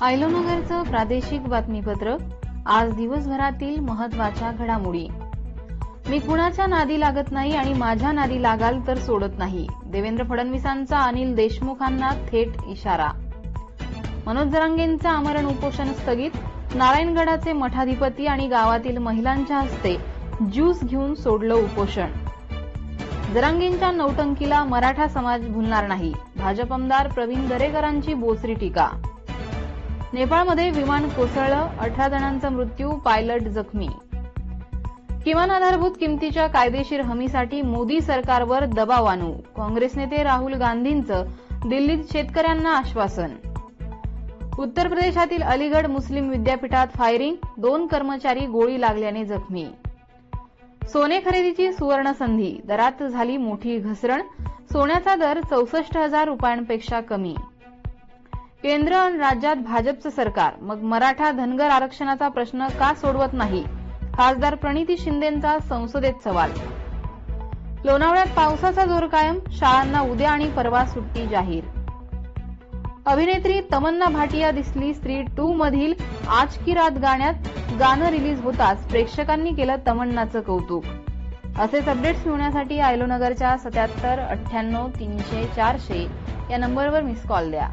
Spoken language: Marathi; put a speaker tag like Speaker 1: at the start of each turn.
Speaker 1: आयलोनगरचं प्रादेशिक बातमीपत्र आज दिवसभरातील महत्त्वाच्या घडामोडी. मी कुणाच्या नादी लागत नाही आणि माझ्या नादी लागाल तर सोडत नाही. देवेंद्र फडणवीसांचा अनिल देशमुखांना थेट इशारा. मनोज जरांगेंचा आमरण उपोषण स्थगित नारायणगडाचे मठाधिपती आणि गावातील महिलांच्या हस्ते ज्यूस घेऊन सोडलं उपोषण. जरांगेंच्या नौटंकीला मराठा समाज भुलणार नाही. भाजप आमदार प्रवीण दरेकरांची बोचरी टीका. नेपाळमध्ये विमान कोसळलं अठरा जणांचा मृत्यू पायलट जखमी. किमान आधारभूत किमतीच्या कायदेशीर हमीसाठी मोदी सरकारवर दबाव आणू. काँग्रेस नेते राहुल गांधींचं दिल्लीत शेतकऱ्यांना आश्वासन. उत्तर प्रदेशातील अलीगड मुस्लिम विद्यापीठात फायरिंग दोन कर्मचारी गोळी लागल्याने जखमी. सोने खरेदीची सुवर्ण संधी दरात झाली मोठी घसरण सोन्याचा दर चौसष्ट हजार रुपयांपेक्षा कमी. केंद्र आणि राज्यात भाजपचं सरकार. मग मराठा धनगर आरक्षणाचा प्रश्न का सोडवत नाही? खासदार प्रणिती शिंदेंचा संसदेत सवाल. लोणावळ्यात पावसाचा जोर कायम शाळांना उद्या आणि परवा सुट्टी जाहीर. अभिनेत्री तमन्ना भाटिया दिसली स्त्री टू मधील आज की रात गाण्यात गाणं रिलीज होताच प्रेक्षकांनी केलं तमन्नाचं कौतुक. असेच अपडेट्स मिळवण्यासाठी आयलोनगरच्या सत्याहत्तर अठ्ठ्याण्णव तीनशे चारशे या नंबरवर मिस कॉल द्या.